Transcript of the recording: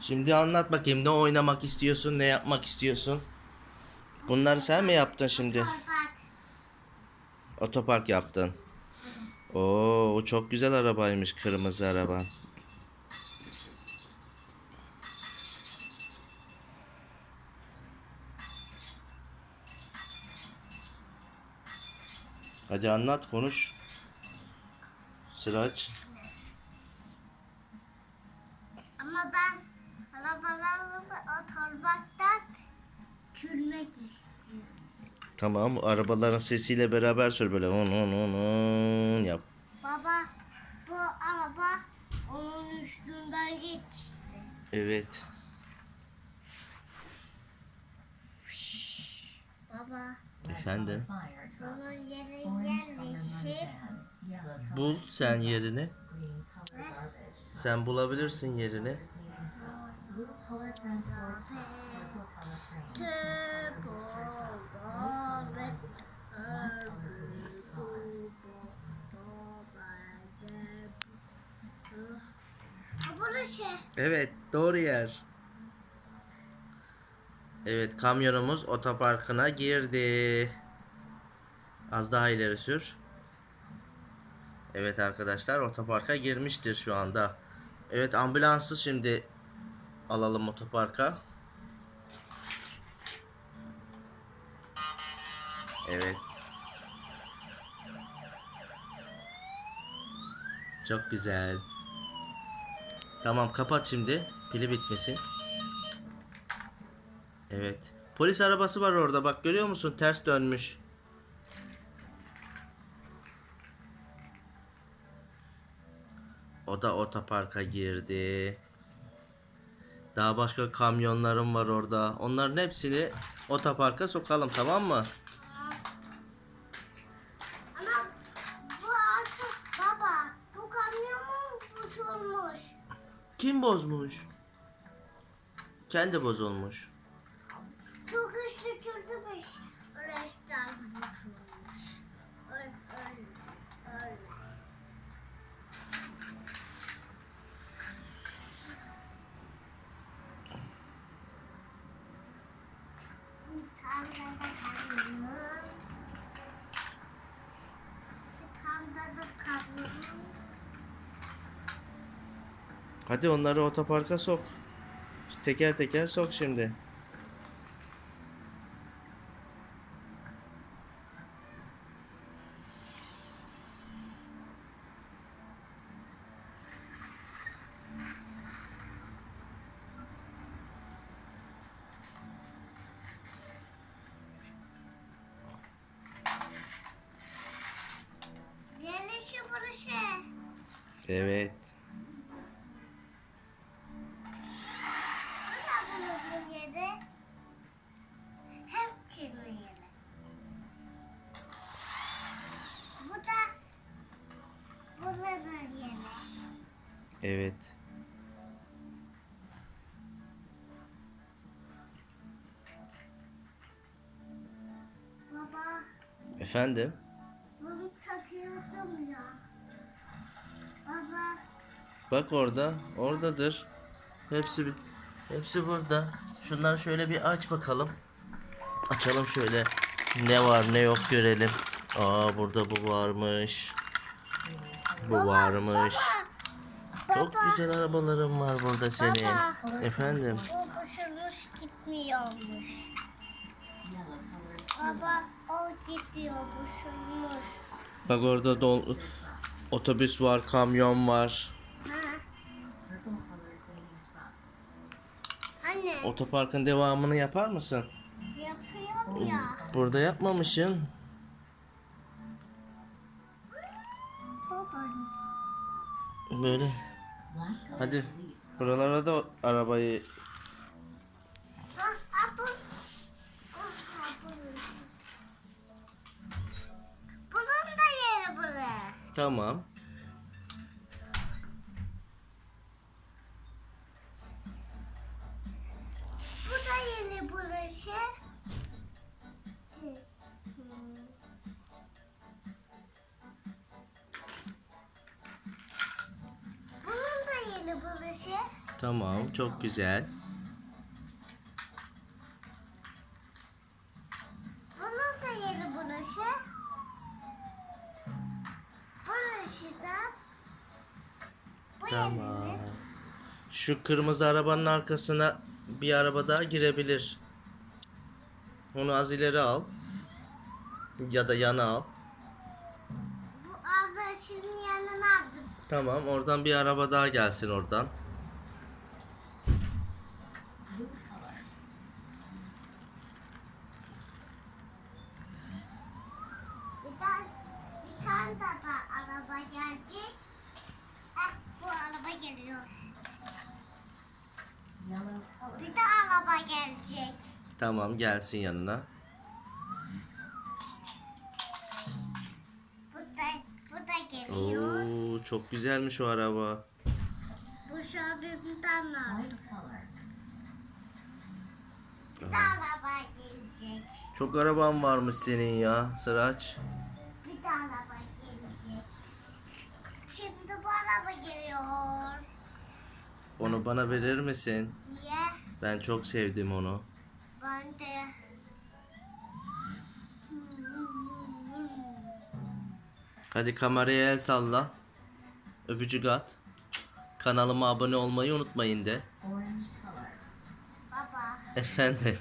Şimdi anlat bakayım ne oynamak istiyorsun, ne yapmak istiyorsun? Bunları sen mi yaptın şimdi? Bak. Otopark yaptın. Oo, o çok güzel arabaymış kırmızı araba. Hadi anlat, konuş. Sıraç. Ama ben arabalarla otorbaktan çürümek istiyorum. Tamam, arabaların sesiyle beraber sür böyle on on on on yap. Baba bu araba onun üstünden geçti. Evet. Baba Efendim. Bunun yeri yerleşi. Bul sen yerini. Sen bulabilirsin yerini. Burası. Evet, doğru yer. Evet, kamyonumuz otoparkına girdi. Az daha ileri sür. Evet arkadaşlar, otoparka girmiştir şu anda. Evet, ambulansı şimdi alalım otoparka. Evet. Çok güzel. Tamam kapat şimdi. Pili bitmesin. Evet. Polis arabası var orada bak görüyor musun? Ters dönmüş. O da otoparka girdi. Daha başka kamyonlarım var orada. Onların hepsini otoparka sokalım tamam mı? Ama bu artık baba bu kamyonun bozulmuş. Kim bozmuş? Kendi bozulmuş. Çok hızlı çürümüş. Resmen bozulmuş. Öyle öyle. öyle. Bir tane de kamyon. Bir tane de kamyon. Hadi onları otoparka sok. Teker teker sok şimdi. Yerleşi burası. Evet. Evet. Baba Efendim? bunu takıyordum ya. Baba Bak orada. Oradadır. Hepsi hepsi burada. Şunları şöyle bir aç bakalım. Açalım şöyle. Ne var ne yok görelim. Aa burada bu varmış. Bu varmış. Çok baba güzel arabalarım var burada senin. Baba. Efendim. bu boşumuş gitmiyormuş. Baba o gidiyor boşumuş. Bak orada dol otobüs var, kamyon var. Ha, anne Otoparkın devamını yapar mısın? yapıyorum ya. Burada yapmamışsın. Baba Böyle. Hadi. Buralara da arabayı. Bunun da yeri burası. Tamam. Bu da yeni burası. Burası. Tamam çok güzel. Bunun da yeri burası. Burası da. Bu Tamam. yerinin. Şu kırmızı arabanın arkasına bir araba daha girebilir. Onu az ileri al. Ya da yana al. Bu arkadaşının yanına aldım. Tamam oradan bir araba daha gelsin oradan. Bir tane, bir tane daha da araba gelecek. Bu araba geliyor. Bir de araba gelecek. Tamam gelsin yanına. Bu da, bu da geliyor. Oo çok güzelmiş o araba. Bu şarjından aldım. Bir de araba gelecek. Çok araban varmış senin ya Sıraç. Bir de araba gelecek. Şimdi bu araba geliyor. Onu bana verir misin? Niye? Ben çok sevdim onu. Ben de. Hadi kameraya el salla. Öpücük at. Kanalıma abone olmayı unutmayın de. Baba. Efendim.